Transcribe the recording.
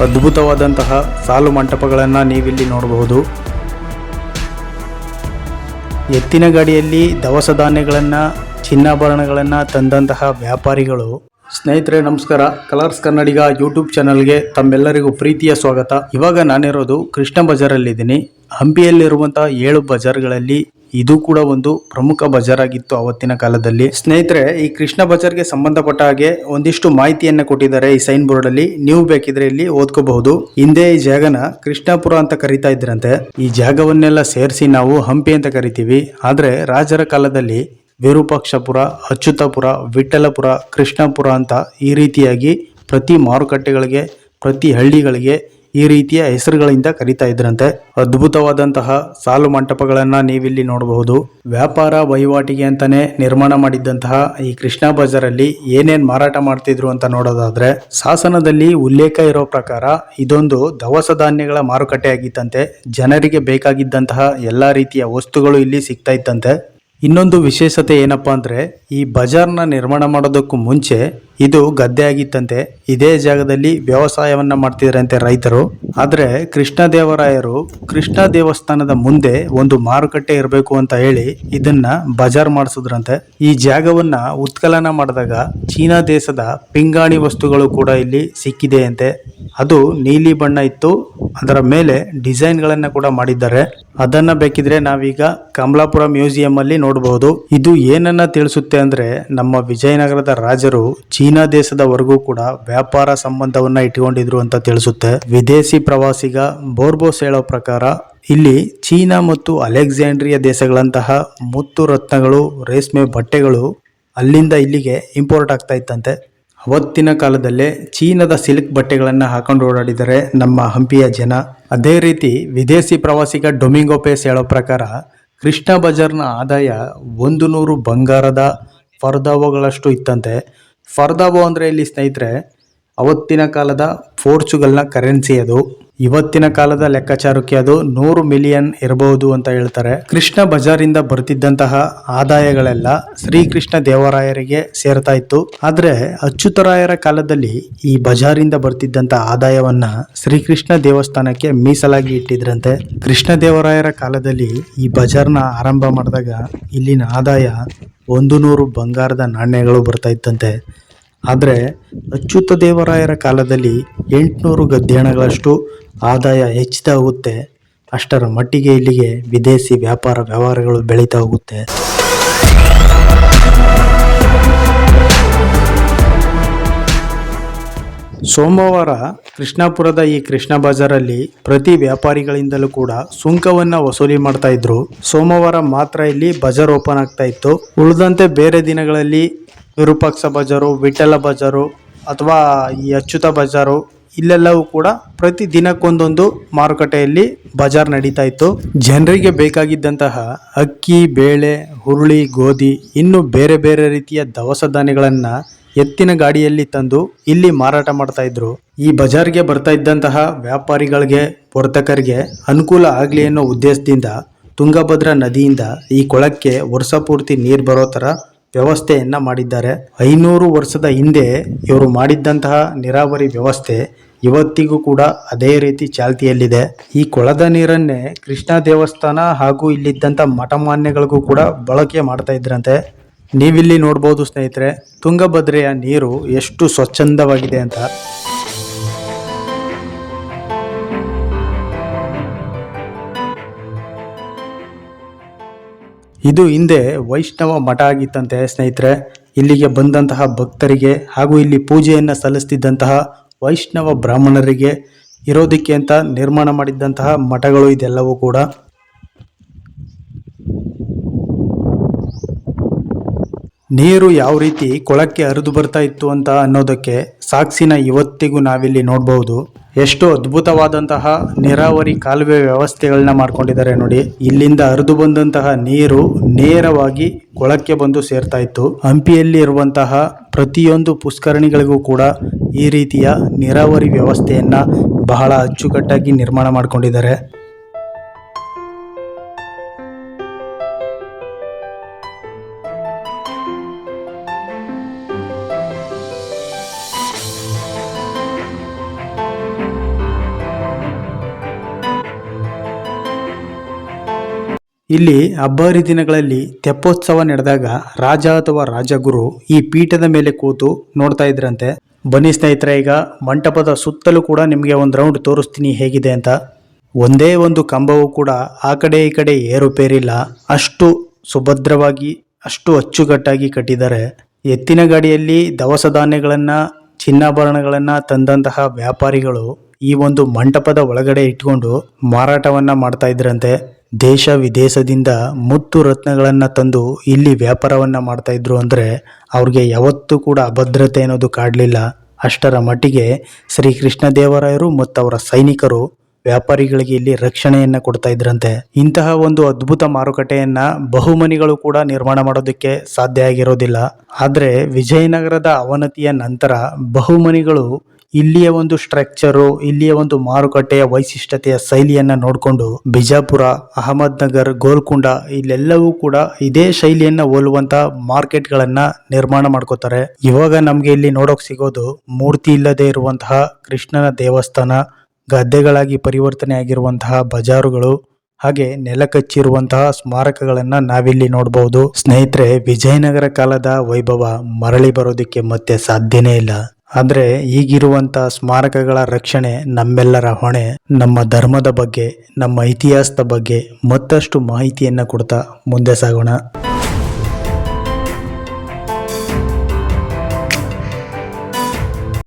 ಅದ್ಭುತವಾದಂತಹ ಸಾಲು ಮಂಟಪಗಳನ್ನು ನೀವಿಲ್ಲಿ ನೋಡಬಹುದು. ಎತ್ತಿನ ಗಾಡಿಯಲ್ಲಿ ದವಸ ಧಾನ್ಯಗಳನ್ನು, ಚಿನ್ನಾಭರಣಗಳನ್ನು ತಂದಂತಹ ವ್ಯಾಪಾರಿಗಳು. ಸ್ನೇಹಿತರೆ, ನಮಸ್ಕಾರ. ಕಲರ್ಸ್ ಕನ್ನಡಿಗ ಯೂಟ್ಯೂಬ್ ಚಾನಲ್ಗೆ ತಮ್ಮೆಲ್ಲರಿಗೂ ಪ್ರೀತಿಯ ಸ್ವಾಗತ. ಇವಾಗ ನಾನಿರೋದು ಕೃಷ್ಣ ಬಜಾರಲ್ಲಿದ್ದೀನಿ. ಹಂಪಿಯಲ್ಲಿರುವಂತಹ ಏಳು ಬಜಾರ್ಗಳಲ್ಲಿ ಇದು ಕೂಡ ಒಂದು ಪ್ರಮುಖ ಬಜಾರ್ ಆಗಿತ್ತು ಅವತ್ತಿನ ಕಾಲದಲ್ಲಿ. ಸ್ನೇಹಿತರೆ, ಈ ಕೃಷ್ಣ ಬಜಾರ್ಗೆ ಸಂಬಂಧಪಟ್ಟ ಹಾಗೆ ಒಂದಿಷ್ಟು ಮಾಹಿತಿಯನ್ನ ಕೊಟ್ಟಿದ್ದಾರೆ ಈ ಸೈನ್ ಬೋರ್ಡ್ ಅಲ್ಲಿ ನೀವು ಬೇಕಿದ್ರೆ ಇಲ್ಲಿ ಓದ್ಕೋಬಹುದು. ಹಿಂದೆ ಈ ಜಾಗನ ಕೃಷ್ಣಾಪುರ ಅಂತ ಕರಿತಾ ಇದ್ರಂತೆ. ಈ ಜಾಗವನ್ನೆಲ್ಲ ಸೇರಿಸಿ ನಾವು ಹಂಪಿ ಅಂತ ಕರಿತೀವಿ. ಆದ್ರೆ ರಾಜರ ಕಾಲದಲ್ಲಿ ವಿರೂಪಾಕ್ಷಪುರ, ಅಚ್ಯುತಪುರ ವಿಠಲಪುರ ಕೃಷ್ಣಾಪುರ ಅಂತ ಈ ರೀತಿಯಾಗಿ ಪ್ರತಿ ಮಾರುಕಟ್ಟೆಗಳಿಗೆ, ಪ್ರತಿ ಹಳ್ಳಿಗಳಿಗೆ ಈ ರೀತಿಯ ಹೆಸರುಗಳಿಂದ ಕರೀತಾ ಇದ್ರಂತೆ. ಅದ್ಭುತವಾದಂತಹ ಸಾಲು ಮಂಟಪಗಳನ್ನ ನೀವಿಲ್ಲಿ ನೋಡಬಹುದು. ವ್ಯಾಪಾರ ವಹಿವಾಟಿಗೆ ಅಂತಾನೆ ನಿರ್ಮಾಣ ಮಾಡಿದ್ದಂತಹ ಈ ಕೃಷ್ಣ ಬಜಾರಲ್ಲಿ ಏನೇನ್ ಮಾರಾಟ ಮಾಡ್ತಿದ್ರು ಅಂತ ನೋಡೋದಾದ್ರೆ, ಶಾಸನದಲ್ಲಿ ಉಲ್ಲೇಖ ಇರೋ ಪ್ರಕಾರ ಇದೊಂದು ದವಸ ಧಾನ್ಯಗಳ ಮಾರುಕಟ್ಟೆ ಆಗಿತ್ತಂತೆ. ಜನರಿಗೆ ಬೇಕಾಗಿದ್ದಂತಹ ಎಲ್ಲಾ ರೀತಿಯ ವಸ್ತುಗಳು ಇಲ್ಲಿ ಸಿಗ್ತಾ ಇತ್ತಂತೆ. ಇನ್ನೊಂದು ವಿಶೇಷತೆ ಏನಪ್ಪಾ ಅಂದ್ರೆ, ಈ ಬಜಾರ್ನ ನಿರ್ಮಾಣ ಮಾಡೋದಕ್ಕೂ ಮುಂಚೆ ಇದು ಗದ್ದೆ ಆಗಿತ್ತಂತೆ ಇದೇ ಜಾಗದಲ್ಲಿ ವ್ಯವಸಾಯವನ್ನ ಮಾಡ್ತಿದ್ರಂತೆ ರೈತರು. ಆದ್ರೆ ಕೃಷ್ಣ ದೇವರಾಯರು ಕೃಷ್ಣ ದೇವಸ್ಥಾನದ ಮುಂದೆ ಒಂದು ಮಾರುಕಟ್ಟೆ ಇರಬೇಕು ಅಂತ ಹೇಳಿ ಇದನ್ನ ಬಜಾರ್ ಮಾಡಿಸಿದ್ರಂತೆ. ಈ ಜಾಗವನ್ನ ಉತ್ಕಲನ ಮಾಡಿದಾಗ ಚೀನಾ ದೇಶದ ಪಿಂಗಾಣಿ ವಸ್ತುಗಳು ಕೂಡ ಇಲ್ಲಿ ಸಿಕ್ಕಿದೆಯಂತೆ. ಅದು ನೀಲಿ ಬಣ್ಣ ಇತ್ತು. ಅದರ ಮೇಲೆ ಡಿಸೈನ್ ಗಳನ್ನ ಕೂಡ ಮಾಡಿದ್ದಾರೆ. ಅದನ್ನ ಬೇಕಿದ್ರೆ ನಾವೀಗ ಕಮಲಾಪುರ ಮ್ಯೂಸಿಯಂ ಅಲ್ಲಿ ನೋಡಬಹುದು ಇದು ಏನನ್ನ ತಿಳಿಸುತ್ತೆ ಅಂದ್ರೆ ನಮ್ಮ ವಿಜಯನಗರದ ರಾಜರು ಚೀನಾ ದೇಶದವರೆಗೂ ಕೂಡ ವ್ಯಾಪಾರ ಸಂಬಂಧವನ್ನ ಇಟ್ಕೊಂಡಿದ್ರು ಅಂತ ತಿಳಿಸುತ್ತೆ. ವಿದೇಶಿ ಪ್ರವಾಸಿಗ ಬೋರ್ಬೋಸ್ ಹೇಳೋ ಪ್ರಕಾರ ಇಲ್ಲಿ ಚೀನಾ ಮತ್ತು ಅಲೆಕ್ಸಾಂಡ್ರಿಯಾ ದೇಶಗಳಂತಹ ಮುತ್ತು ರತ್ನಗಳು, ರೇಷ್ಮೆ ಬಟ್ಟೆಗಳು ಅಲ್ಲಿಂದ ಇಲ್ಲಿಗೆ ಇಂಪೋರ್ಟ್ ಆಗ್ತಾ ಇತ್ತಂತೆ. ಅವತ್ತಿನ ಕಾಲದಲ್ಲೇ ಚೀನಾದ ಸಿಲ್ಕ್ ಬಟ್ಟೆಗಳನ್ನು ಹಾಕೊಂಡು ಓಡಾಡಿದರೆ ನಮ್ಮ ಹಂಪಿಯ ಜನ. ಅದೇ ರೀತಿ ವಿದೇಶಿ ಪ್ರವಾಸಿಗ ಡೊಮಿಂಗೋಪೇಸ್ ಹೇಳೋ ಪ್ರಕಾರ ಕೃಷ್ಣ ಬಜಾರ್ನ ಆದಾಯ ಒಂದು ನೂರು ಬಂಗಾರದ ಪರ್ದಾವಗಳಷ್ಟು ಇತ್ತಂತೆ. ಫರ್ದಾವೋ ಅಂದರೆ ಇಲ್ಲಿ ಸ್ನೇಹಿತರೆ, ಅವತ್ತಿನ ಕಾಲದ ಪೋರ್ಚುಗಲ್ನ ಕರೆನ್ಸಿ ಅದು. ಇವತ್ತಿನ ಕಾಲದ ಲೆಕ್ಕಾಚಾರಕ್ಕೆ ಅದು ನೂರು ಮಿಲಿಯನ್ ಇರಬಹುದು ಅಂತ ಹೇಳ್ತಾರೆ. ಕೃಷ್ಣ ಬಜಾರಿಂದ ಬರ್ತಿದ್ದಂತಹ ಆದಾಯಗಳೆಲ್ಲ ಶ್ರೀಕೃಷ್ಣ ದೇವರಾಯರಿಗೆ ಸೇರ್ತಾ ಇತ್ತು. ಆದ್ರೆ ಅಚ್ಯುತರಾಯರ ಕಾಲದಲ್ಲಿ ಈ ಬಜಾರಿಂದ ಬರ್ತಿದ್ದಂತಹ ಆದಾಯವನ್ನ ಶ್ರೀಕೃಷ್ಣ ದೇವಸ್ಥಾನಕ್ಕೆ ಮೀಸಲಾಗಿ ಇಟ್ಟಿದ್ರಂತೆ. ಕೃಷ್ಣ ದೇವರಾಯರ ಕಾಲದಲ್ಲಿ ಈ ಬಜಾರ್ನ ಆರಂಭ ಮಾಡಿದಾಗ ಇಲ್ಲಿನ ಆದಾಯ ಒಂದು ನೂರು ಬಂಗಾರದ ನಾಣ್ಯಗಳು ಬರ್ತಾ ಇತ್ತಂತೆ. ಆದರೆ ಅಚ್ಯುತ ದೇವರಾಯರ ಕಾಲದಲ್ಲಿ ಎಂಟುನೂರು ಗದ್ಯಾಣಗಳಷ್ಟು ಆದಾಯ ಹೆಚ್ಚುತ್ತಾ ಹೋಗುತ್ತೆ. ಅಷ್ಟರ ಮಟ್ಟಿಗೆ ಇಲ್ಲಿಗೆ ವಿದೇಶಿ ವ್ಯಾಪಾರ ವ್ಯವಹಾರಗಳು ಬೆಳೀತಾ ಹೋಗುತ್ತೆ. ಸೋಮವಾರ ಕೃಷ್ಣಾಪುರದ ಈ ಕೃಷ್ಣ ಬಜಾರಲ್ಲಿ ಪ್ರತಿ ವ್ಯಾಪಾರಿಗಳಿಂದಲೂ ಕೂಡ ಸುಂಕವನ್ನ ವಸೂಲಿ ಮಾಡ್ತಾ ಇದ್ರು. ಸೋಮವಾರ ಮಾತ್ರ ಇಲ್ಲಿ ಬಜಾರ್ ಓಪನ್ ಆಗ್ತಾ ಇತ್ತು. ಉಳಿದಂತೆ ಬೇರೆ ದಿನಗಳಲ್ಲಿ ವಿರೂಪಾಕ್ಷ ಬಜಾರು, ವಿಠಲ ಬಜಾರು ಅಥವಾ ಈ ಅಚ್ಯುತ ಬಜಾರು ಇಲ್ಲೆಲ್ಲವೂ ಕೂಡ ಪ್ರತಿ ದಿನಕ್ಕೊಂದೊಂದು ಮಾರುಕಟ್ಟೆಯಲ್ಲಿ ಬಜಾರ್ ನಡೀತಾ ಇತ್ತು. ಜನರಿಗೆ ಬೇಕಾಗಿದ್ದಂತಹ ಅಕ್ಕಿ, ಬೇಳೆ, ಹುರುಳಿ, ಗೋಧಿ ಇನ್ನು ಬೇರೆ ಬೇರೆ ರೀತಿಯ ದವಸ ಧಾನ್ಯಗಳನ್ನ ಎತ್ತಿನ ಗಾಡಿಯಲ್ಲಿ ತಂದು ಇಲ್ಲಿ ಮಾರಾಟ ಮಾಡ್ತಾ ಇದ್ರು. ಈ ಬಜಾರ್ಗೆ ಬರ್ತಾ ಇದ್ದಂತಹ ವ್ಯಾಪಾರಿಗಳಿಗೆ, ವರ್ತಕರಿಗೆ ಅನುಕೂಲ ಆಗಲಿ ಅನ್ನೋ ಉದ್ದೇಶದಿಂದ ತುಂಗಭದ್ರಾ ನದಿಯಿಂದ ಈ ಕೊಳಕ್ಕೆ ವರ್ಷ ಪೂರ್ತಿ ನೀರು ಬರೋ ಥರ ವ್ಯವಸ್ಥೆಯನ್ನ ಮಾಡಿದ್ದಾರೆ. ಐನೂರು ವರ್ಷದ ಹಿಂದೆ ಇವರು ಮಾಡಿದ್ದಂತಹ ನೀರಾವರಿ ವ್ಯವಸ್ಥೆ ಇವತ್ತಿಗೂ ಕೂಡ ಅದೇ ರೀತಿ ಚಾಲ್ತಿಯಲ್ಲಿದೆ. ಈ ಕೊಳದ ನೀರನ್ನೇ ಕೃಷ್ಣ ದೇವಸ್ಥಾನ ಹಾಗೂ ಇಲ್ಲಿದ್ದಂಥ ಮಠಮಾನ್ಯಗಳಿಗೂ ಕೂಡ ಬಳಕೆ ಮಾಡ್ತಾ ಇದ್ರಂತೆ. ನೀವಿಲ್ಲಿ ನೋಡ್ಬೋದು ಸ್ನೇಹಿತರೆ, ತುಂಗಭದ್ರೆಯ ನೀರು ಎಷ್ಟು ಸ್ವಚ್ಛಂದವಾಗಿದೆ ಅಂತ. ಇದು ಹಿಂದೆ ವೈಷ್ಣವ ಮಠ ಆಗಿತ್ತಂತೆ ಸ್ನೇಹಿತರೆ. ಇಲ್ಲಿಗೆ ಬಂದಂತಹ ಭಕ್ತರಿಗೆ ಹಾಗೂ ಇಲ್ಲಿ ಪೂಜೆಯನ್ನು ಸಲ್ಲಿಸ್ತಿದ್ದಂತಹ ವೈಷ್ಣವ ಬ್ರಾಹ್ಮಣರಿಗೆ ಇರೋದಕ್ಕೆ ಅಂತ ನಿರ್ಮಾಣ ಮಾಡಿದ್ದಂತಹ ಮಠಗಳು ಇದೆಲ್ಲವೂ ಕೂಡ. ನೀರು ಯಾವ ರೀತಿ ಕೊಳಕ್ಕೆ ಹರಿದು ಬರ್ತಾ ಇತ್ತು ಅಂತ ಅನ್ನೋದಕ್ಕೆ ಸಾಕ್ಷಿನ ಇವತ್ತಿಗೂ ನಾವಿಲ್ಲಿ ನೋಡಬಹುದು ಎಷ್ಟು ಅದ್ಭುತವಾದಂತಹ ನೀರಾವರಿ ಕಾಲುವೆ ವ್ಯವಸ್ಥೆಗಳನ್ನ ಮಾಡ್ಕೊಂಡಿದ್ದಾರೆ ನೋಡಿ. ಇಲ್ಲಿಂದ ಹರಿದು ಬಂದಂತಹ ನೀರು ನೇರವಾಗಿ ಕೊಳಕ್ಕೆ ಬಂದು ಸೇರ್ತಾ ಇತ್ತು. ಹಂಪಿಯಲ್ಲಿ ಇರುವಂತಹ ಪ್ರತಿಯೊಂದು ಪುಷ್ಕರಣಿಗಳಿಗೂ ಕೂಡ ಈ ರೀತಿಯ ನೀರಾವರಿ ವ್ಯವಸ್ಥೆಯನ್ನ ಬಹಳ ಅಚ್ಚುಕಟ್ಟಾಗಿ ನಿರ್ಮಾಣ ಮಾಡ್ಕೊಂಡಿದ್ದಾರೆ. ಇಲ್ಲಿ ಹಬ್ಬ ಹರಿದಿನಗಳಲ್ಲಿ ತೆಪ್ಪೋತ್ಸವ ನಡೆದಾಗ ರಾಜ ಅಥವಾ ರಾಜಗುರು ಈ ಪೀಠದ ಮೇಲೆ ಕೂತು ನೋಡ್ತಾ ಇದ್ರಂತೆ. ಬನ್ನಿ ಸ್ನೇಹಿತರೆ, ಈಗ ಮಂಟಪದ ಸುತ್ತಲೂ ಕೂಡ ನಿಮಗೆ ಒಂದು ರೌಂಡ್ ತೋರಿಸ್ತೀನಿ ಹೇಗಿದೆ ಅಂತ. ಒಂದೇ ಒಂದು ಕಂಬವು ಕೂಡ ಆ ಕಡೆ ಈ ಕಡೆ ಏರುಪೇರಿಲ್ಲ. ಅಷ್ಟು ಸುಭದ್ರವಾಗಿ, ಅಷ್ಟು ಅಚ್ಚುಕಟ್ಟಾಗಿ ಕಟ್ಟಿದ್ದಾರೆ. ಎತ್ತಿನ ಗಾಡಿಯಲ್ಲಿ ದವಸ ಧಾನ್ಯಗಳನ್ನ, ಚಿನ್ನಾಭರಣಗಳನ್ನ ತಂದಂತಹ ವ್ಯಾಪಾರಿಗಳು ಈ ಒಂದು ಮಂಟಪದ ಒಳಗಡೆ ಇಟ್ಕೊಂಡು ಮಾರಾಟವನ್ನ ಮಾಡ್ತಾ ಇದ್ರಂತೆ. ದೇಶ ವಿದೇಶದಿಂದ ಮುತ್ತು ರತ್ನಗಳನ್ನು ತಂದು ಇಲ್ಲಿ ವ್ಯಾಪಾರವನ್ನ ಮಾಡ್ತಾ ಇದ್ರು ಅಂದ್ರೆ ಅವ್ರಿಗೆ ಯಾವತ್ತೂ ಕೂಡ ಅಭದ್ರತೆ ಅನ್ನೋದು ಕಾಡಲಿಲ್ಲ. ಅಷ್ಟರ ಮಟ್ಟಿಗೆ ಶ್ರೀ ಕೃಷ್ಣದೇವರಾಯರು ಮತ್ತು ಅವರ ಸೈನಿಕರು ವ್ಯಾಪಾರಿಗಳಿಗೆ ಇಲ್ಲಿ ರಕ್ಷಣೆಯನ್ನ ಕೊಡ್ತಾ ಇದ್ರಂತೆ. ಇಂತಹ ಒಂದು ಅದ್ಭುತ ಮಾರುಕಟ್ಟೆಯನ್ನ ಬಹುಮನಿಗಳು ಕೂಡ ನಿರ್ಮಾಣ ಮಾಡೋದಕ್ಕೆ ಸಾಧ್ಯ ಆಗಿರೋದಿಲ್ಲ. ಆದ್ರೆ ವಿಜಯನಗರದ ಅವನತಿಯ ನಂತರ ಬಹುಮನಿಗಳು ಇಲ್ಲಿಯ ಒಂದು ಸ್ಟ್ರಕ್ಚರು ಇಲ್ಲಿಯ ಒಂದು ಮಾರುಕಟ್ಟೆಯ ವೈಶಿಷ್ಟ್ಯತೆಯ ಶೈಲಿಯನ್ನು ನೋಡಿಕೊಂಡು ಬಿಜಾಪುರ ಅಹಮದ್ ನಗರ್ ಗೋಲ್ಕುಂಡ ಇಲ್ಲೆಲ್ಲವೂ ಕೂಡ ಇದೇ ಶೈಲಿಯನ್ನ ಹೋಲುವಂತ ಮಾರ್ಕೆಟ್ಗಳನ್ನು ನಿರ್ಮಾಣ ಮಾಡ್ಕೋತಾರೆ. ಇವಾಗ ನಮ್ಗೆ ಇಲ್ಲಿ ನೋಡೋಕ್ ಸಿಗೋದು ಮೂರ್ತಿ ಇಲ್ಲದೆ ಇರುವಂತಹ ಕೃಷ್ಣನ ದೇವಸ್ಥಾನ, ಗದ್ದೆಗಳಾಗಿ ಪರಿವರ್ತನೆ ಆಗಿರುವಂತಹ ಬಜಾರುಗಳು, ಹಾಗೆ ನೆಲಕಚ್ಚಿರುವಂತಹ ಸ್ಮಾರಕಗಳನ್ನ ನಾವಿಲ್ಲಿ ನೋಡಬಹುದು ಸ್ನೇಹಿತರೆ, ವಿಜಯನಗರ ಕಾಲದ ವೈಭವ ಮರಳಿ ಬರೋದಿಕ್ಕೆ ಮತ್ತೆ ಸಾಧ್ಯನೇ ಇಲ್ಲ. ಆದ್ರೆ ಈಗಿರುವಂಥ ಸ್ಮಾರಕಗಳ ರಕ್ಷಣೆ ನಮ್ಮೆಲ್ಲರ ಹೊಣೆ, ನಮ್ಮ ಧರ್ಮದ ಬಗ್ಗೆ, ನಮ್ಮ ಇತಿಹಾಸದ ಬಗ್ಗೆ ಮತ್ತಷ್ಟು ಮಾಹಿತಿಯನ್ನು ಕೊಡ್ತಾ ಮುಂದೆ ಸಾಗೋಣ.